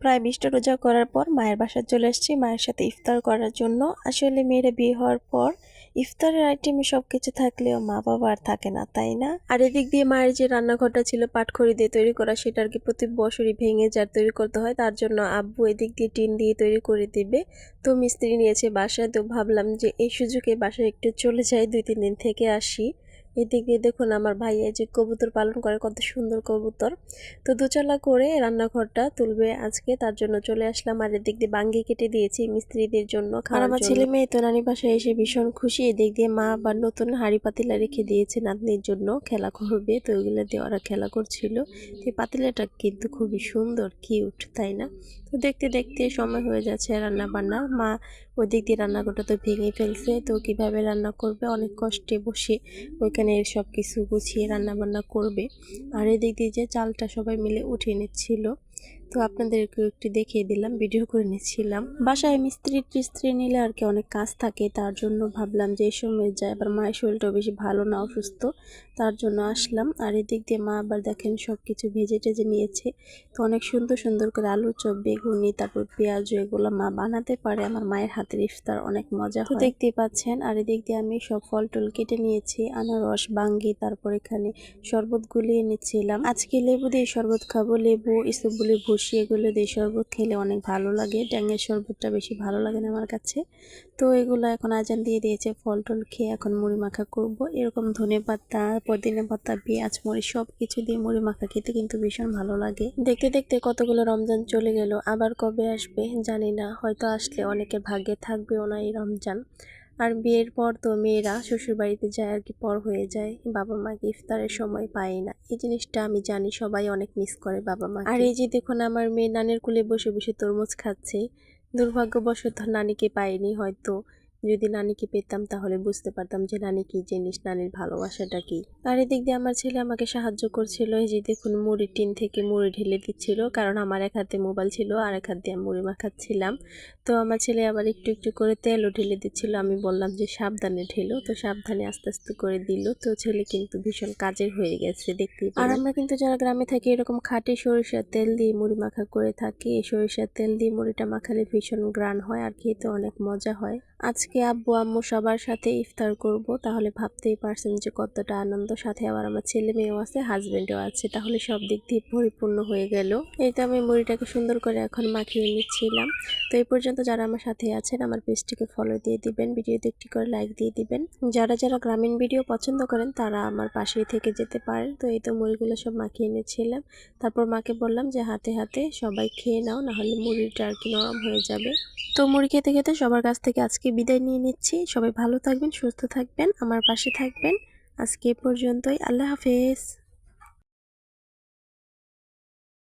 প্রায় বিশটা রোজা করার পর মায়ের বাসায় চলে এসেছি মায়ের সাথে ইফতার করার জন্য। আসলে মেয়েরা বিয়ে হওয়ার পর ইফতারের আইটেমে সব কিছু থাকলেও মা বাবা আর থাকে না, তাই না? আর এদিক দিয়ে মায়ের যে রান্নাঘরটা ছিল পাটখড়ি দিয়ে তৈরি করা, সেটা আর কি প্রতি বছরই ভেঙে যার তৈরি করতে হয়, তার জন্য আব্বু এদিক দিয়ে টিন দিয়ে তৈরি করে দিবে। তো মিস্ত্রি নিয়েছে বাসায়, তো ভাবলাম যে এই সুযোগে বাসায় একটু চলে যাই, দুই, তিন দিন থেকে আসি। এদিক দিয়ে দেখুন আমার ভাইয়া যে কবুতর পালন করে কত সুন্দর কবুতর। তো দুচালা করে রান্নাঘরটা তুলবে আজকে তার জন্য চলে আসলাম। আর এদিক দিয়ে বাঙ্গি কেটে দিয়েছি মিস্ত্রিদের জন্য আর আমার ছেলে মেয়ে তো নানি বাসায় এসে ভীষণ খুশি। এদিক দিয়ে মা আবার নতুন হাড়ি পাতিলা রেখে দিয়েছে নাতনির জন্য। খেলা করবে তো ওইগুলো দিয়ে ওরা খেলা করছিল। তো এই পাতিলাটা কিন্তু খুবই সুন্দর কিউট তাই না? তো দেখতে দেখতে সময় হয়ে যাচ্ছে রান্না বান্না মা ওই দিক দিয়ে রান্নাঘরটা তো ভেঙে ফেলছে তো কীভাবে রান্না করবে অনেক কষ্টে বসে ওইখানে সব কিছু গুছিয়ে রান্নাবান্না করবে। আর এদিক দিয়ে যে চালটা সবাই মিলে উঠিয়ে নিচ্ছিল। তো আপনাদেরকে একটু দেখিয়ে দিলাম ভিডিও করে নিচ্ছিলাম। বাসায় মিস্ত্রি টিস্ত্রি নিলে আর কি অনেক কাজ থাকে তার জন্য ভাবলাম যে এই সময় যায় আবার মায়ের শরীরটাও বেশি ভালো না অসুস্থ তার জন্য আসলাম। আর এদিক দিয়ে মা আবার দেখেন সব কিছু ভেজে টেজে নিয়েছে। তো অনেক সুন্দর সুন্দর করে আলু চপ বেগুনি তারপর পেঁয়াজ এগুলো মা বানাতে পারে আমার মায়ের হাতের ইফতার অনেক মজা হয়। দেখতেই পাচ্ছেন আর এদিক দিয়ে আমি সব ফল টল কেটে নিয়েছি আনারস বাঙ্গি তারপর এখানে শরবত গুলিয়ে নিচ্ছিলাম। আজকে লেবু দিয়ে শরবত খাব লেবু ইসবগুলি ভুসি এগুলো দিয়ে শরবত খেলে অনেক ভালো লাগে। ট্যাঙের শরবতটা বেশি ভালো লাগে না আমার কাছে। তো এগুলো এখন আজান দিয়ে দিয়েছে ফল টল খেয়ে এখন মুড়ি মাখা করব। এরকম ধনে পাতা, পদিনা পাতা, পেঁয়াজ, মরিচ সব কিছু দিয়ে মুড়ি মাখা খেতে কিন্তু ভীষণ ভালো লাগে। দেখতে দেখতে কতগুলো রমজান চলে গেল, আবার কবে আসবে জানি না, হয়তো আসলে অনেকের ভাগ্যে থাকবেও না এই রমজান। আর বিয়ের পর তো মেয়েরা শ্বশুর বাড়িতে যায় আর কি, পর হয়ে যায়। বাবা মাকে ইফতারের সময় পায় না। এই জিনিসটা আমি জানি, সবাই অনেক মিস করে বাবা মা আর এই যে দেখুন, আমার মেয়ে নানের কুলে বসে বসে তরমুজ খাচ্ছে। দুর্ভাগ্যবশত নানিকে পায়নি, হয়তো যদি নানিকে পেতাম তাহলে বুঝতে পারতাম যে নানি কি জিনিস, নানির ভালোবাসাটা কি। আর এদিক দিয়ে আমার ছেলে আমাকে সাহায্য করছিল, এই যে দেখুন মুড়ি টিন থেকে মুড়ি ঢেলে দিচ্ছিল, কারণ আমার এক হাতে মোবাইল ছিল আর এক হাত দিয়ে মুড়ি মাখাচ্ছিলাম। তো আমার ছেলে আবার একটু একটু করে তেলও ঢেলে দিচ্ছিল, আমি বললাম যে সাবধানে ঢেলো, তো সাবধানে আস্তে আস্তে করে দিল। তো ছেলে কিন্তু ভীষণ কাজের হয়ে গেছে দেখতে আর আমরা কিন্তু যারা গ্রামে থাকি, এরকম খাঁটি সরিষার তেল দিয়ে মুড়ি মাখা করে থাকি সরিষার তেল দিয়ে মুড়িটা মাখালে ভীষণ গ্রান হয় আর খেতে অনেক মজা হয়। আজকে আব্বু, আম্মু সবার সাথে ইফতার করব। তাহলে ভাবতেই পারছেন যে কতটা আনন্দ। সাথে আবার আমার ছেলে মেয়েও আছে হাজব্যান্ডও আছে। তাহলে সব দিক দিয়ে পরিপূর্ণ হয়ে গেল। এই তো আমি মুড়িটাকে সুন্দর করে এখন মাখিয়ে নিচ্ছিলাম। তো এই পর্যন্ত যারা আমার সাথে আছেন, আমার পেজটিকে ফলো দিয়ে দিবেন। ভিডিওতে একটি করে লাইক দিয়ে দিবেন। যারা যারা গ্রামীণ ভিডিও পছন্দ করেন, তারা আমার পাশেই থেকে যেতে পারেন। তো এই তো মুড়িগুলো সব মাখিয়ে নিচ্ছিলাম। তারপর মাকে বললাম যে, হাতে হাতে সবাই খেয়ে নাও, নাহলে মুড়িটা আর কি নরম হয়ে যাবে। তো মুড়ি খেতে খেতে সবার কাছ থেকে আজকে বিদায় নিয়ে নিচ্ছি। সবাই ভালো থাকবেন সুস্থ থাকবেন আমার পাশে থাকবেন। আজকে পর্যন্তই। আল্লাহ হাফেজ।